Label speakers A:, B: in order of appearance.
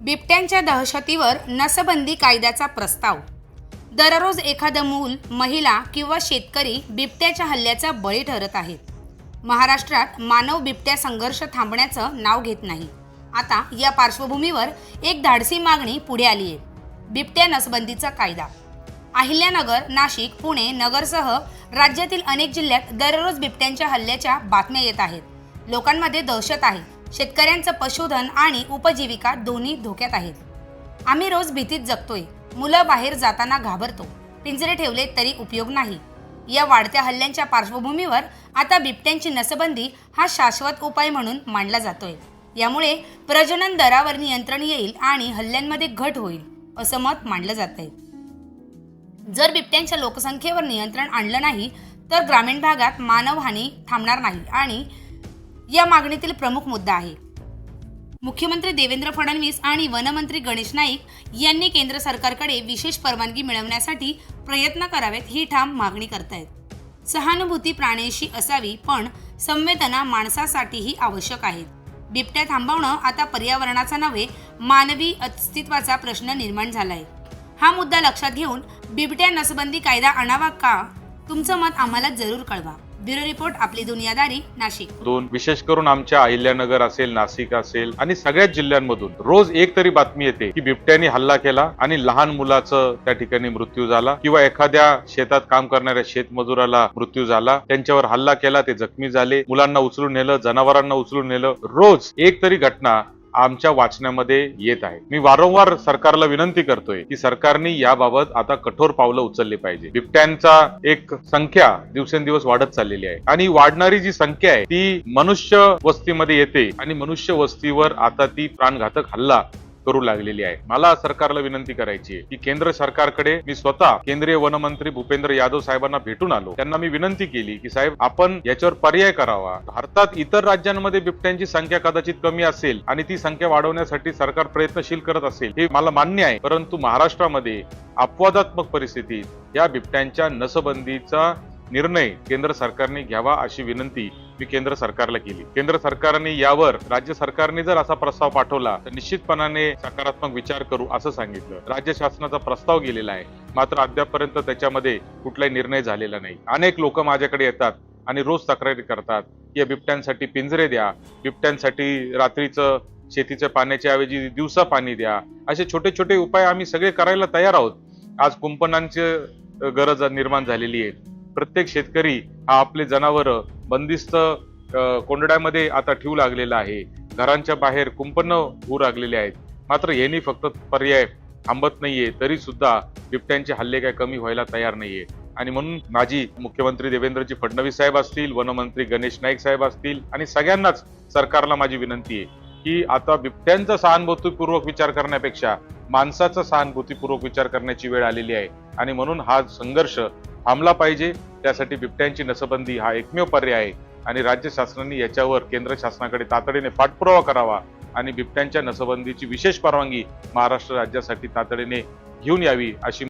A: बिबट्यांच्या दहशतीवर नसबंदी कायद्याचा प्रस्ताव. दररोज एखादं मूल महिला किंवा शेतकरी बिबट्याच्या हल्ल्याचा बळी ठरत आहेत महाराष्ट्रात मानव बिबट्या संघर्ष थांबण्याचं नाव घेत नाही. आता या पार्श्वभूमीवर एक धाडसी मागणी पुढे आली आहे. बिबट्या नसबंदीचा कायदा. अहिल्यानगर नाशिक पुणे नगरसह राज्यातील अनेक जिल्ह्यात दररोज बिबट्यांच्या हल्ल्याच्या बातम्या येत आहेत. लोकांमध्ये दहशत आहे. शेतकऱ्यांचं पशुधन आणि उपजीविका दोन्ही धोक्यात आहेत. आम्ही रोज भीतीत जगतोय. मुलं बाहेर जाताना घाबरतो. पिंजरे ठेवले तरी उपयोग नाही. या वाढत्या हल्ल्यांच्या पार्श्वभूमीवर आता बिबट्यांची नसबंदी हा शाश्वत उपाय म्हणून मांडला जातोय. यामुळे प्रजनन दरावर नियंत्रण येईल आणि हल्ल्यांमध्ये घट होईल असं मत मांडलं जात आहे जर बिबट्यांच्या लोकसंख्येवर नियंत्रण आणलं नाही तर ग्रामीण भागात मानवहानी थांबणार नाही आणि या मागणीतील प्रमुख मुद्दा आहे. मुख्यमंत्री देवेंद्र फडणवीस आणि वनमंत्री गणेश नाईक यांनी केंद्र सरकारकडे विशेष परवानगी मिळवण्यासाठी प्रयत्न करावेत ही ठाम मागणी करतायत. सहानुभूती प्राण्यांशी असावी पण संवेदना माणसासाठीही आवश्यक आहेत. बिबट्या थांबवणं आता पर्यावरणाचा नव्हे मानवी अस्तित्वाचा प्रश्न निर्माण झालाय. हा मुद्दा लक्षात घेऊन बिबट्या नसबंदी कायदा आणावा का? तुमचं मत आम्हाला जरूर कळवा. ब्युरो रिपोर्ट आपली दुनियादारी नाशिक.
B: दोन विशेष करून आमच्या अहिल्यानगर असेल नाशिक असेल आणि सगळ्याच जिल्ह्यांमधून रोज एक तरी बातमी येते की बिबट्याने हल्ला केला आणि लहान मुलाचं त्या ठिकाणी मृत्यू झाला किंवा एखाद्या शेतात काम करणाऱ्या शेतमजुराला मृत्यू झाला त्यांच्यावर हल्ला केला ते जखमी झाले मुलांना उचलून नेलं जनावरांना उचलून नेलं रोज एक तरी घटना आमच्या वाचण्यामध्ये येत आहे. मी वारंवार सरकारला विनंती करतोय की सरकारने याबाबत आता कठोर पावलं उचलली पाहिजे. बिबट्यांचा एक संख्या दिवसेंदिवस वाढत चाललेली आहे. आणि वाढणारी जी संख्या आहे ती मनुष्य वस्तीमध्ये येते. आणि मनुष्य वस्तीवर आता ती प्राणघातक हल्ला करू लागलेली आहे. मला सरकारला विनंती करायची आहे की केंद्र सरकारकडे मी स्वतः केंद्रीय वनमंत्री भूपेंद्र यादव साहेबांना भेटून आलो. त्यांना मी विनंती केली की साहेब आपण याच्यावर पर्याय करावा. भारतात इतर राज्यांमध्ये बिबट्यांची संख्या कदाचित कमी असेल आणि ती संख्या वाढवण्यासाठी सरकार प्रयत्नशील करत असेल हे मला मान्य आहे. परंतु महाराष्ट्रामध्ये अपवादात्मक परिस्थितीत या बिबट्यांच्या नसबंदीचा निर्णय केंद्र सरकारने घ्यावा अशी विनंती मी केंद्र सरकारला केली. केंद्र सरकारने यावर राज्य सरकारने जर असा प्रस्ताव पाठवला तर निश्चितपणाने सकारात्मक विचार करू असं सांगितलं. राज्य शासनाचा प्रस्ताव गेलेला आहे. मात्र अद्यापर्यंत त्याच्यामध्ये कुठलाही निर्णय झालेला नाही. अनेक लोक माझ्याकडे येतात आणि रोज तक्रारी करतात की या बिबट्यांसाठी पिंजरे द्या बिबट्यांसाठी रात्रीचं शेतीच्या पाण्याच्या ऐवजी दिवसा पाणी द्या. असे छोटे छोटे उपाय आम्ही सगळे करायला तयार आहोत. आज कुंपणांची गरज निर्माण झालेली आहे. प्रत्येक शेतकरी हा आपले जनावर बंदिस्त कोंडड्यामध्ये आता ठेवू लागलेला आहे. घरांच्या बाहेर कुंपण होऊ लागलेले आहेत. मात्र यांनी फक्त पर्याय थांबत नाहीये तरी सुद्धा बिबट्यांचे हल्ले काय कमी व्हायला तयार नाहीये. आणि म्हणून माझी मुख्यमंत्री देवेंद्रजी फडणवीस साहेब असतील वनमंत्री गणेश नाईक साहेब असतील आणि सगळ्यांनाच सरकारला माझी विनंती आहे की आता बिबट्यांचा सहानुभूतीपूर्वक विचार करण्यापेक्षा माणसाचा सहानुभूतीपूर्वक विचार करण्याची वेळ आलेली आहे. आणि म्हणून हा संघर्ष थांबला पाहिजे. त्यासाठी बिबट्यांची नसबंदी हा एकमेव पर्याय आहे. आणि राज्य शासनाने याच्यावर केंद्र शासनाकडे तातडीने पाठपुरावा करावा आणि बिबट्यांच्या नसबंदीची विशेष परवानगी महाराष्ट्र राज्यासाठी तातडीने घेऊन यावी अशी